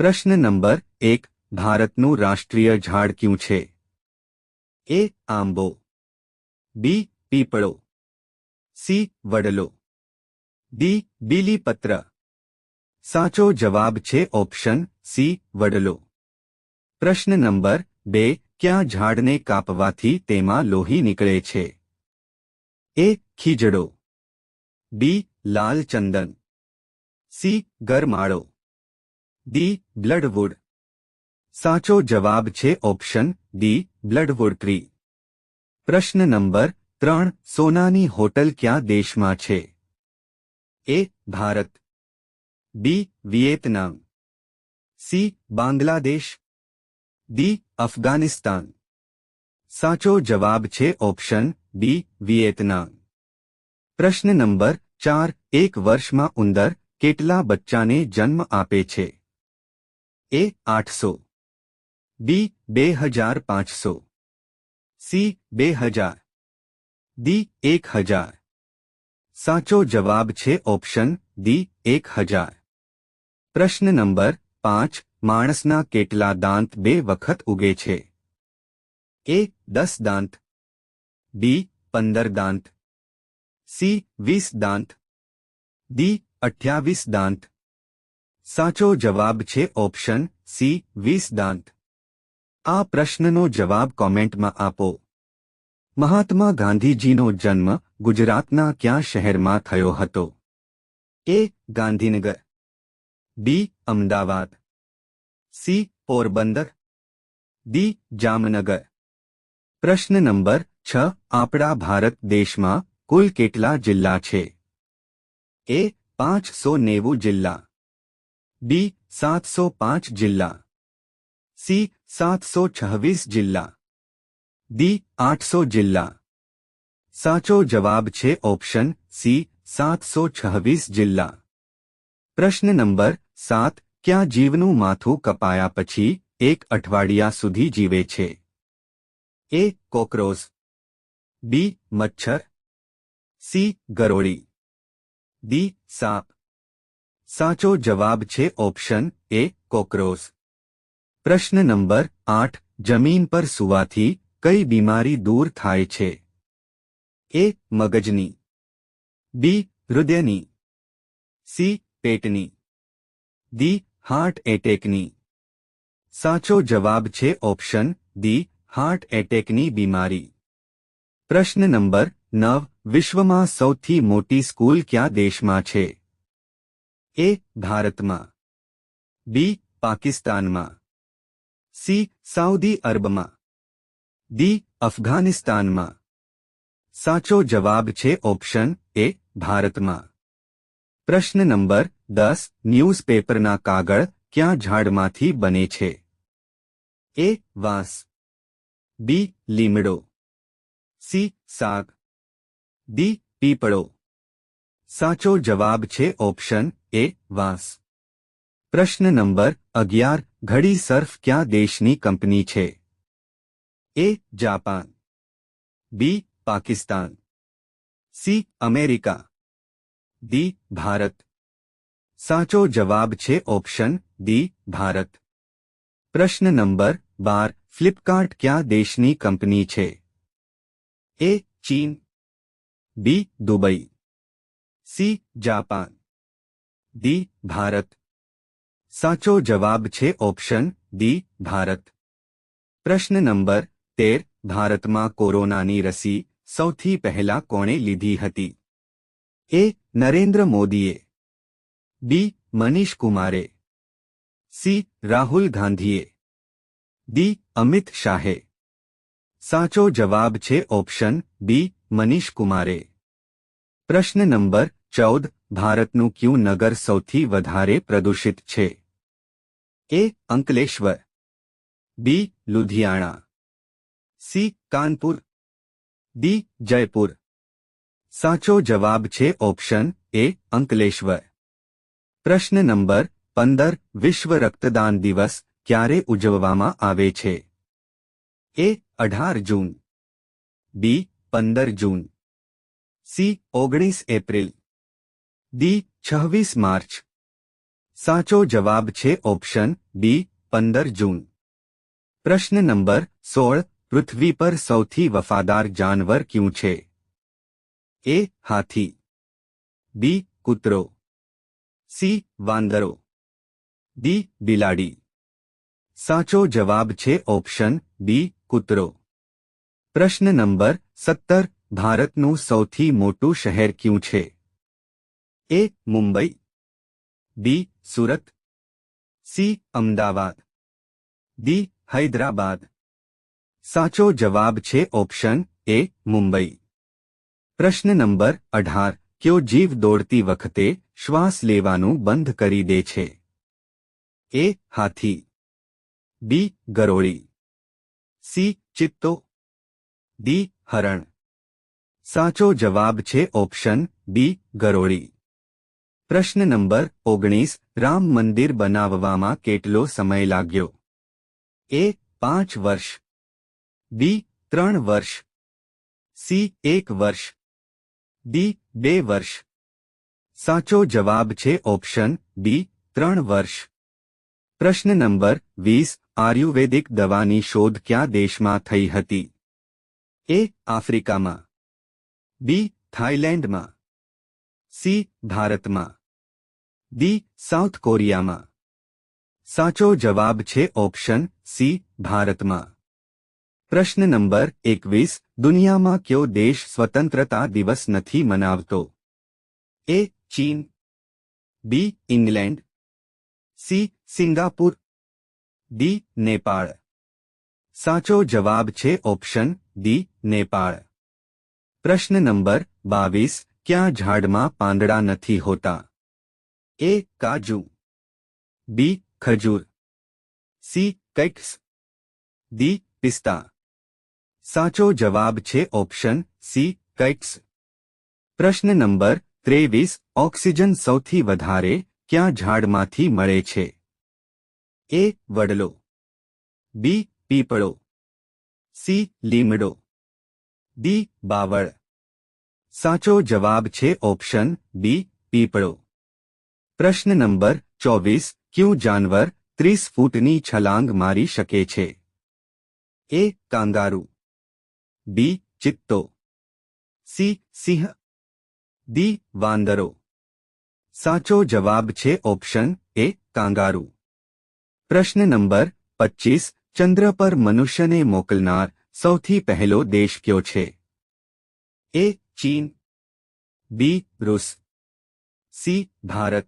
પ્રશ્ન નંબર એક, ભારતનું રાષ્ટ્રીય ઝાડ ક્યું છે? એ, આંબો. બી, પીપળો. સી, વડલો. ડી, બીલીપત્ર. સાચો જવાબ છે ઓપ્શન સી, વડલો. પ્રશ્ન નંબર બે, ક્યાં ઝાડને કાપવાથી તેમાં લોહી નીકળે છે? એ, ખીજડો. બી, લાલ ચંદન. સી, ગરમાળો. ડી બ્લડવુડ સાચો જવાબ છે ઓપ્શન ડી બ્લડવુડ ટ્રી પ્રશ્ન નંબર ત્રણ સોનાની હોટલ ક્યાં દેશમાં છે A Bharat B Vietnam C Bangladesh D Afghanistan સાચો જવાબ છે ઓપ્શન બી વિયેતનામ પ્રશ્ન નંબર ચાર એક વર્ષમાં ઉંદર કેટલા બચ્ચાને જન્મ આપે છે એ આઠસો બી બે હજાર પાંચસો સી બે હજાર દી એક હજાર સાચો જવાબ છે ઓપ્શન દી એક હજાર પ્રશ્ન નંબર પાંચ માણસના કેટલા દાંત બે વખત ઉગે છે એ દસ દાંત બી પંદર દાંત સી વીસ દાંત ડી અઠ્યાવીસ દાંત સાચો જવાબ છે ઓપ્શન સી વીસ દાંત આ પ્રશ્નનો જવાબ કોમેન્ટમાં આપો. મહાત્મા ગાંધીજીનો જન્મ ગુજરાતના ક્યાં શહેરમાં થયો હતો? A, Gandhinagar. B, Ahmedabad. C, Porbandar. D, Jamnagar. પ્રશ્ન નંબર છ, આપણા ભારત દેશમાં કુલ કેટલા જિલ્લા છે? એ, પાંચસો નેવું જિલ્લા. બી સાતસો પાંચ જિલ્લા સી સાતસો છવ્વીસ જિલ્લા ડી આઠસો જિલ્લા સાચો જવાબ છે ઓપ્શન સી સાતસો છવ્વીસ જિલ્લા પ્રશ્ન નંબર સાત ક્યાં જીવનું માથું કપાયા પછી એક અઠવાડિયા સુધી જીવે છે એ કોકરોચ બી મચ્છર સી ગરોળી ડી સાપ સાચો જવાબ છે ઓપ્શન એ કોક્રોચ. પ્રશ્ન નંબર આઠ, જમીન પર સુવાથી કઈ બીમારી દૂર થાય છે? એ, મગજની. બી, હૃદયની. સી, પેટની. દી હાર્ટ એટેકની. સાચો જવાબ છે ઓપ્શન દી હાર્ટ એટેકની બીમારી. પ્રશ્ન નંબર નવ, વિશ્વમાં સૌથી મોટી સ્કૂલ ક્યાં દેશમાં છે? એ ભારતમાં બી પાકિસ્તાનમાં સી સાઉદી અરબમાં ડી અફઘાનિસ્તાનમાં સાચો જવાબ છે ઓપ્શન એ ભારતમાં. પ્રશ્ન નંબર દસ. ન્યૂઝપેપરના કાગળ ક્યાં ઝાડમાંથી બને છે? એ વાંસ બી લીમડો સી સાગ ડી પીપળો સાચો જવાબ છે ઓપ્શન એ વાંસ પ્રશ્ન નંબર અગિયાર ઘડી સર્ફ ક્યાં દેશની કંપની છે A Japan B Pakistan C America D Bharat સાચો જવાબ છે ઓપ્શન ડી ભારત પ્રશ્ન નંબર બાર ફ્લિપકાર્ટ ક્યાં દેશની કંપની છે એ ચીન બી Dubai C Japan D Bharat સાચો જવાબ છે ઓપ્શન ડી ભારત પ્રશ્ન નંબર તેર ભારતમાં કોરોનાની રસી સૌથી પહેલા કોણે લીધી હતી એ નરેન્દ્ર મોદીએ બી મનીષ કુમારે સી રાહુલ ગાંધીએ ડી અમિત શાહે સાચો જવાબ છે ઓપ્શન બી મનીષ કુમારે પ્રશ્ન નંબર ચૌદ ભારતનું ક્યું નગર સૌથી વધારે પ્રદૂષિત છે A Ankleshwar B Ludhiana C Kanpur D Jaipur સાચો જવાબ છે ઓપ્શન એ અંકલેશ્વર પ્રશ્ન નંબર પંદર વિશ્વ રક્તદાન દિવસ ક્યારે ઉજવવામાં આવે છે એ અઢાર જૂન બી પંદર જૂન સી ઓગણીસ એપ્રિલ ડી, છવ્વીસ માર્ચ. સાચો જવાબ છે ઓપ્શન ડી, પંદર જૂન. પ્રશ્ન નંબર સોળ, પૃથ્વી પર સૌથી વફાદાર જાનવર ક્યું છે? એ, હાથી. બી, કૂતરો. સી, વાંદરો. ડી, બિલાડી. સાચો જવાબ છે ઓપ્શન બી કૂતરો. પ્રશ્ન નંબર સત્તર, ભારતનું સૌથી મોટું શહેર ક્યું છે? A Mumbai B Surat C Ahmedabad D Hyderabad સાચો જવાબ છે ઓપ્શન એ મુંબઈ પ્રશ્ન નંબર અઢાર. કયો જીવ દોડતી વખતે શ્વાસ લેવાનું બંધ કરી દે છે? એ હાથી બી ગરોળી સી ચિત્તો ડી હરણ સાચો જવાબ છે ઓપ્શન બી ગરોળી પ્રશ્ન નંબર ઓગણીસ, રામ મંદિર બનાવવામાં કેટલો સમય લાગ્યો? એ, પાંચ વર્ષ. બી, ત્રણ વર્ષ. સી, એક વર્ષ. ડી, બે વર્ષ. સાચો જવાબ છે ઓપ્શન બી, ત્રણ વર્ષ. પ્રશ્ન નંબર વીસ, આયુર્વેદિક દવાની શોધ ક્યાં દેશમાં થઈ હતી? એ, આફ્રિકામાં. બી, થાઇલેન્ડમાં. સી, ભારતમાં. ડી સાઉથ કોરિયામાં સાચો જવાબ છે ઓપ્શન સી ભારતમાં પ્રશ્ન નંબર એકવીસ દુનિયામાં કયો દેશ સ્વતંત્રતા દિવસ નથી મનાવતો એ ચીન B England C Singapore D Nepal સાચો જવાબ છે ઓપ્શન ડી નેપાળ પ્રશ્ન નંબર બાવીસ ક્યાં ઝાડમાં પાંદડા નથી હોતા એ કાજુ. બી ખજૂર. સી કૈક્સ ડી પિસ્તા સાચો જવાબ છે ઓપ્શન સી કૈક્સ પ્રશ્ન નંબર ત્રેવીસ, ઓક્સિજન સૌથી વધારે ક્યાં ઝાડમાંથી મળે છે? એ વડલો. બી પીપળો. સી લીમડો. ડી બાવળ. સાચો જવાબ છે ઓપ્શન બી પીપળો. પ્રશ્ન નંબર ચોવીસ ક્યું જાનવર ત્રીસ ફૂટની છલાંગ મારી શકે છે એ કાંગારૂ બી ચિત્તો સી સિંહ ડી વાંદરો સાચો જવાબ છે ઓપ્શન એ કાંગારૂ પ્રશ્ન નંબર પચીસ ચંદ્ર પર મનુષ્યને મોકલનાર સૌથી પહેલો દેશ કયો છે એ ચીન બી રૂસ સી ભારત